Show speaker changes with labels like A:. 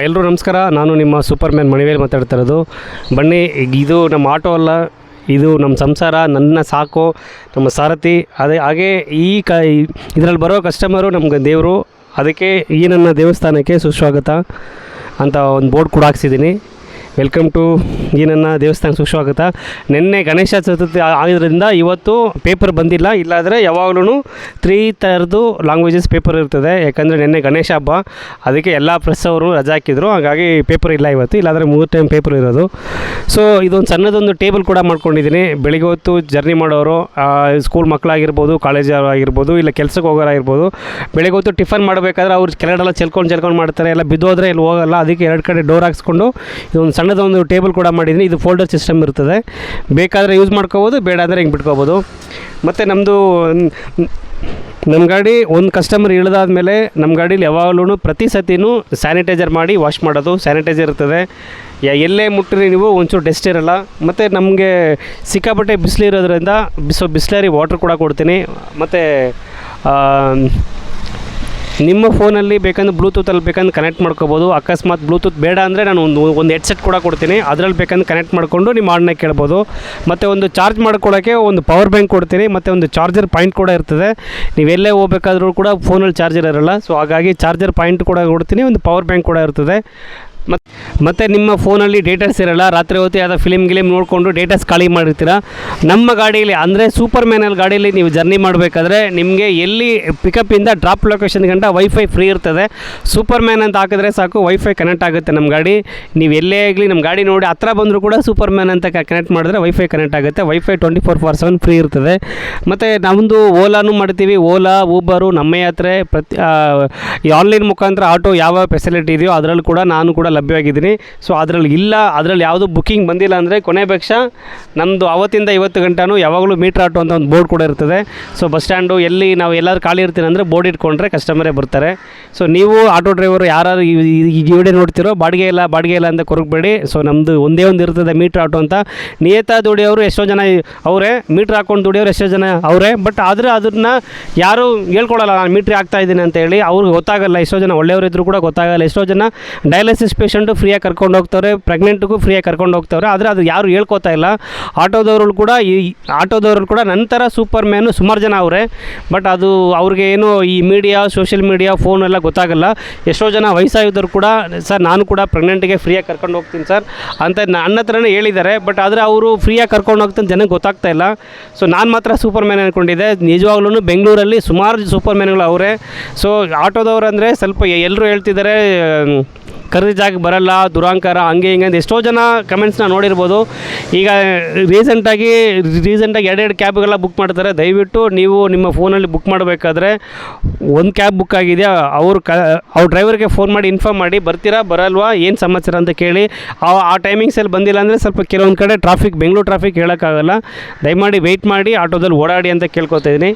A: ಎಲ್ಲರೂ ನಮಸ್ಕಾರ. ನಾನು ನಿಮ್ಮ ಸೂಪರ್ ಮ್ಯಾನ್ ಮಣಿವೇಲ್ ಮಾತಾಡ್ತಾ ಇರೋದು. ಬನ್ನಿ ಇದು ನಮ್ಮ ಆಟೋ ಅಲ್ಲ. ಇದು ನಮ್ಮ ಸಂಸಾರ, ನನ್ನ ಸಾಕು, ನಮ್ಮ ಸಾರಥಿ. ಅದೇ, ಹಾಗೆ ಈ ಕ ಇದರಲ್ಲಿ ಬರೋ ಕಸ್ಟಮರು ನಮ್ಗೆ ದೇವರು. ಅದಕ್ಕೆ ಈ ನನ್ನ ದೇವಸ್ಥಾನಕ್ಕೆ ಸುಸ್ವಾಗತ ಅಂತ ಒಂದು ಬೋರ್ಡ್ ಕೂಡ ಹಾಕ್ಸಿದ್ದೀನಿ. ವೆಲ್ಕಮ್ ಟು ಈ ನನ್ನ ದೇವಸ್ಥಾನ ಸುಸ್ವಾಗತ. ನಿನ್ನೆ ಗಣೇಶ ಚತುರ್ಥಿ ಆಗಿದ್ದರಿಂದ ಇವತ್ತು ಪೇಪರ್ ಬಂದಿಲ್ಲ. ಇಲ್ಲಾದರೆ ಯಾವಾಗಲೂ ತ್ರೀ ಥರದ್ದು ಲ್ಯಾಂಗ್ವೇಜಸ್ ಪೇಪರ್ ಇರ್ತದೆ. ಯಾಕಂದರೆ ನಿನ್ನೆ ಗಣೇಶ ಹಬ್ಬ. ಅದಕ್ಕೆ ಎಲ್ಲ ಪ್ರೆಸ್ ಅವರು ರಜಾ ಹಾಕಿದ್ರು. ಹಾಗಾಗಿ ಪೇಪರ್ ಇಲ್ಲ ಇವತ್ತು. ಇಲ್ಲಾಂದರೆ ಮೂರು ಟೈಮ್ ಪೇಪರ್ ಇರೋದು. ಸೊ ಇದೊಂದು ಸಣ್ಣದೊಂದು ಟೇಬಲ್ ಕೂಡ ಮಾಡ್ಕೊಂಡಿದ್ದೀನಿ. ಬೆಳಿಗ್ಗೆ ಹೊತ್ತು ಜರ್ನಿ ಮಾಡೋರು ಸ್ಕೂಲ್ ಮಕ್ಕಳಾಗಿರ್ಬೋದು ಆಗಿರ್ಬೋದು, ಇಲ್ಲ ಕೆಲ್ಸಕ್ಕೆ ಹೋಗೋರಾಗಿರ್ಬೋದು ಬೆಳಿಗ್ಗೆ ಹೊತ್ತು ಟಿಫನ್ ಮಾಡಬೇಕಾದ್ರೆ ಅವ್ರು ಕೆಲಡೆಲ್ಲ ಚೆಲ್ಕೊಂಡು ಚೆಲ್ಕೊಂಡು ಮಾಡ್ತಾರೆ. ಎಲ್ಲ ಬಿದ್ದೋದ್ರೆ ಇಲ್ಲಿ ಹೋಗಲ್ಲ. ಅದಕ್ಕೆ ಎರಡು ಕಡೆ ಡೋರ್ ಹಾಕ್ಸ್ಕೊಂಡು ಇದೊಂದು ಸಣ್ಣದೊಂದು ಟೇಬಲ್ ಕೂಡ ಮಾಡಿದ್ದೀನಿ. ಇದು ಫೋಲ್ಡರ್ ಸಿಸ್ಟಮ್ ಇರ್ತದೆ. ಬೇಕಾದರೆ ಯೂಸ್ ಮಾಡ್ಕೋಬೋದು, ಬೇಡ ಅಂದರೆ ಹಿಂಗೆ ಬಿಟ್ಕೋಬೋದು. ಮತ್ತು ನಮ್ಮದು ನಮ್ಮ ಗಾಡಿ ಒಂದು ಕಸ್ಟಮರ್ ಇಳಿದಾದ್ಮೇಲೆ ನಮ್ಮ ಗಾಡೀಲಿ ಯಾವಾಗಲೂ ಪ್ರತಿ ಸತಿನೂ ಸ್ಯಾನಿಟೈಸರ್ ಮಾಡಿ ವಾಶ್ ಮಾಡೋದು. ಸ್ಯಾನಿಟೈಸರ್ ಇರ್ತದೆ. ಎಲ್ಲೇ ಮುಟ್ಟಿರಿ ನೀವು, ಒಂಚೂರು ಡಸ್ಟ್ ಇರಲ್ಲ. ಮತ್ತು ನಮಗೆ ಸಿಕ್ಕಾಪಟ್ಟೆ ಬಿಸಿಲಿರೋದ್ರಿಂದ ಬಿಸೋ ಬಿಸ್ಲರಿ ವಾಟ್ರ್ ಕೂಡ ಕೊಡ್ತೀನಿ. ಮತ್ತು ನಿಮ್ಮ ಫೋನಲ್ಲಿ ಬೇಕಂದ್ರೆ ಬ್ಲೂಟೂತಲ್ಲಿ ಬೇಕಂದ್ರೆ ಕನೆಕ್ಟ್ ಮಾಡ್ಕೋಬೋದು. ಅಕಸ್ಮಾತ್ ಬ್ಲೂಟೂತ್ ಬೇಡ ಅಂದರೆ ನಾನು ಒಂದು ಒಂದು ಹೆಡ್ಸೆಟ್ ಕೂಡ ಕೊಡ್ತೀನಿ. ಅದರಲ್ಲಿ ಬೇಕಂದ್ರೆ ಕನೆಕ್ಟ್ ಮಾಡಿಕೊಂಡು ನಿಮ್ಮ ಹಾಡನ್ನ ಕೇಳ್ಬೋದು. ಮತ್ತು ಒಂದು ಚಾರ್ಜ್ ಮಾಡ್ಕೊಳ್ಳೋಕ್ಕೆ ಒಂದು ಪವರ್ ಬ್ಯಾಂಕ್ ಕೊಡ್ತೀನಿ. ಮತ್ತು ಒಂದು ಚಾರ್ಜರ್ ಪಾಯಿಂಟ್ ಕೂಡ ಇರ್ತದೆ. ನೀವೆಲ್ಲೇ ಹೋಗಬೇಕಾದ್ರೂ ಕೂಡ ಫೋನಲ್ಲಿ ಚಾರ್ಜರ್ ಇರಲ್ಲ. ಸೊ ಹಾಗಾಗಿ ಚಾರ್ಜರ್ ಪಾಯಿಂಟ್ ಕೂಡ ಕೊಡ್ತೀನಿ. ಒಂದು ಪವರ್ ಬ್ಯಾಂಕ್ ಕೂಡ ಇರ್ತದೆ. ಮತ್ತು ನಿಮ್ಮ ಫೋನಲ್ಲಿ ಡೇಟಾಸ್ ಇರಲ್ಲ, ರಾತ್ರಿ ಹೊತ್ತಿ ಯಾವುದೋ ಫಿಲಿಮ್ ಗಿಲಿಮ್ ನೋಡಿಕೊಂಡು ಡೇಟಾಸ್ ಖಾಲಿ ಮಾಡಿರ್ತೀರ? ನಮ್ಮ ಗಾಡಿಯಲ್ಲಿ, ಅಂದರೆ ಸೂಪರ್ ಮ್ಯಾನಲ್ಲಿ ಗಾಡೀಲಿ ನೀವು ಜರ್ನಿ ಮಾಡಬೇಕಾದ್ರೆ ನಿಮಗೆ ಎಲ್ಲಿ ಪಿಕಪ್ಪಿಂದ ಡ್ರಾಪ್ ಲೊಕೇಶನ್ ಗಂಟ ವೈಫೈ ಫ್ರೀ ಇರ್ತದೆ. ಸೂಪರ್ ಮ್ಯಾನ್ ಅಂತ ಹಾಕಿದ್ರೆ ಸಾಕು ವೈಫೈ ಕನೆಕ್ಟ್ ಆಗುತ್ತೆ ನಮ್ಮ ಗಾಡಿ. ನೀವು ಎಲ್ಲೇ ಆಗಲಿ ನಮ್ಮ ಗಾಡಿ ನೋಡಿ, ಹತ್ರ ಬಂದರೂ ಕೂಡ ಸೂಪರ್ ಮ್ಯಾನ್ ಅಂತ ಕನೆಕ್ಟ್ ಮಾಡಿದ್ರೆ ವೈಫೈ ಕನೆಕ್ಟ್ ಆಗುತ್ತೆ. Wifi twenty four for seven free ಇರ್ತದೆ. ಮತ್ತು ನಮ್ಮದು ಓಲಾನು ಮಾಡ್ತೀವಿ. ಓಲಾ ಊಬರು ನಮ್ಮ ಯಾತ್ರೆ, ಪ್ರತಿ ಈ ಆನ್ಲೈನ್ ಮುಖಾಂತರ ಆಟೋ ಯಾವ ಫೆಸಿಲಿಟಿ ಇದೆಯೋ ಅದರಲ್ಲೂ ಕೂಡ ನಾನು ಕೂಡ ಲಭ್ಯವಾಗಿದ್ದೀನಿ. ಸೊ ಅದರಲ್ಲಿ ಇಲ್ಲ, ಅದರಲ್ಲಿ ಯಾವುದು ಬುಕ್ಕಿಂಗ್ ಬಂದಿಲ್ಲ ಅಂದರೆ ಕೊನೆ ಪಕ್ಷ ನಮ್ಮದು ಅವತ್ತಿಂದ ಇವತ್ತು ಗಂಟನೂ ಯಾವಾಗಲೂ ಮೀಟ್ರ್ ಆಟೋ ಅಂತ ಒಂದು ಬೋರ್ಡ್ ಕೂಡ ಇರ್ತದೆ. ಸೊ ಬಸ್ ಸ್ಟ್ಯಾಂಡು ಎಲ್ಲಿ ನಾವು ಎಲ್ಲರೂ ಖಾಲಿ ಇರ್ತೀನಿ ಅಂದರೆ ಬೋರ್ಡ್ ಇಟ್ಕೊಂಡ್ರೆ ಕಸ್ಟಮರೇ ಬರ್ತಾರೆ. ಸೊ ನೀವು ಆಟೋ ಡ್ರೈವರು ಯಾರು ಈಗ ಇವಡೆ ನೋಡ್ತಿರೋ ಬಾಡಿಗೆ ಇಲ್ಲ ಬಾಡಿಗೆ ಇಲ್ಲ ಅಂತ ಕೊರಗಬೇಡಿ. ಸೊ ನಮ್ಮದು ಒಂದೇ ಒಂದು ಇರ್ತದೆ ಮೀಟ್ರ್ ಆಟೋ ಅಂತ. ನಿಯತ ದುಡಿಯೋರು ಎಷ್ಟೋ ಜನ ಅವರೇ ಮೀಟ್ರ್ ಹಾಕೊಂಡು ದುಡಿಯೋರು ಎಷ್ಟೋ ಜನ ಅವರೇ. ಬಟ್ ಆದರೆ ಅದನ್ನು ಯಾರು ಹೇಳ್ಕೊಡಲ್ಲ ನಾನು ಮೀಟ್ರ್ ಹಾಕ್ತಾ ಇದ್ದೀನಿ ಅಂತ ಹೇಳಿ. ಅವ್ರಿಗೆ ಗೊತ್ತಾಗಲ್ಲ, ಎಷ್ಟೋ ಜನ ಒಳ್ಳೆಯವರಿದ್ದರೂ ಕೂಡ ಗೊತ್ತಾಗಲ್ಲ, ಎಷ್ಟೋ ಜನ ಡಯಾಲಿಸಿಸ್ ಪೇಷಂಟು ಫ್ರೀಯಾಗಿ ಕರ್ಕೊಂಡು ಹೋಗ್ತವ್ರೆ, ಪ್ರೆಗ್ನೆಂಟ್ಗೂ ಫ್ರೀಯಾಗಿ ಕರ್ಕೊಂಡು ಹೋಗ್ತಾರೆ ಆದರೆ ಅದು ಯಾರು ಹೇಳ್ಕೊತಾ ಇಲ್ಲ. ಆಟೋದವರು ಕೂಡ ಈ ಆಟೋದವರು ಕೂಡ ನಂತರ ಸೂಪರ್ ಮ್ಯಾನು ಸುಮಾರು ಜನ ಅವರೇ, ಬಟ್ ಅದು ಅವ್ರಿಗೆ ಏನು ಈ ಮೀಡಿಯಾ, ಸೋಷಿಯಲ್ ಮೀಡಿಯಾ, ಫೋನ್ ಎಲ್ಲ ಗೊತ್ತಾಗಲ್ಲ. ಎಷ್ಟೋ ಜನ ವಯಸ್ಸಾಗಿದ್ದವ್ರು ಕೂಡ, ಸರ್ ನಾನು ಕೂಡ ಪ್ರೆಗ್ನೆಂಟಿಗೆ ಫ್ರೀಯಾಗಿ ಕರ್ಕೊಂಡು ಹೋಗ್ತೀನಿ ಸರ್ ಅಂತ ನನ್ನ ಹತ್ರನೇ ಹೇಳಿದ್ದಾರೆ, ಬಟ್ ಆದರೆ ಅವರು ಫ್ರೀಯಾಗಿ ಕರ್ಕೊಂಡು ಹೋಗ್ತಾನೆ ಜನಕ್ಕೆ ಗೊತ್ತಾಗ್ತಾ ಇಲ್ಲ. ಸೊ ನಾನು ಮಾತ್ರ ಸೂಪರ್ ಮ್ಯಾನ್ ಅಂದ್ಕೊಂಡಿದ್ದೆ ನಿಜವಾಗ್ಲೂ ಬೆಂಗಳೂರಲ್ಲಿ ಸುಮಾರು ಸೂಪರ್ ಮ್ಯಾನ್ಗಳು ಅವರೇ. ಸೊ ಆಟೋದವ್ರು ಅಂದರೆ ಸ್ವಲ್ಪ ಎಲ್ಲರೂ ಹೇಳ್ತಿದ್ದಾರೆ ಕರೆದ ಜಾಗ ಬರಲ್ಲ, ದುರಾಂಕಾರ, ಹಂಗೆ ಹಿಂಗೆ ಅಂತ ಎಷ್ಟೋ ಜನ ಕಮೆಂಟ್ಸ್ನ ನೋಡಿರ್ಬೋದು. ಈಗ ರೀಸೆಂಟಾಗಿ ರೀಸೆಂಟಾಗಿ ಎರಡೆರಡು ಕ್ಯಾಬ್ಗೆಲ್ಲ ಬುಕ್ ಮಾಡ್ತಾರೆ. ದಯವಿಟ್ಟು ನೀವು ನಿಮ್ಮ ಫೋನಲ್ಲಿ ಬುಕ್ ಮಾಡಬೇಕಾದ್ರೆ ಒಂದು ಕ್ಯಾಬ್ ಬುಕ್ ಆಗಿದೆ ಅವ್ರು ಕ, ಅವ್ರ ಡ್ರೈವರ್ಗೆ ಫೋನ್ ಮಾಡಿ ಇನ್ಫಾರ್ಮ್ ಮಾಡಿ, ಬರ್ತೀರಾ, ಬರಲ್ವಾ, ಏನು ಸಮಾಚಾರ ಅಂತ ಕೇಳಿ. ಆ ಆ ಟೈಮಿಂಗ್ಸಲ್ಲಿ ಬಂದಿಲ್ಲ ಅಂದರೆ ಸ್ವಲ್ಪ ಕೆಲವೊಂದು ಕಡೆ ಟ್ರಾಫಿಕ್ ಬೆಂಗಳೂರು ಟ್ರಾಫಿಕ್ ಹೇಳೋಕ್ಕಾಗಲ್ಲ. ದಯಮಾಡಿ ವೆಯ್ಟ್ ಮಾಡಿ, ಆಟೋದಲ್ಲಿ ಓಡಾಡಿ ಅಂತ ಕೇಳ್ಕೊತಾ ಇದ್ದೀನಿ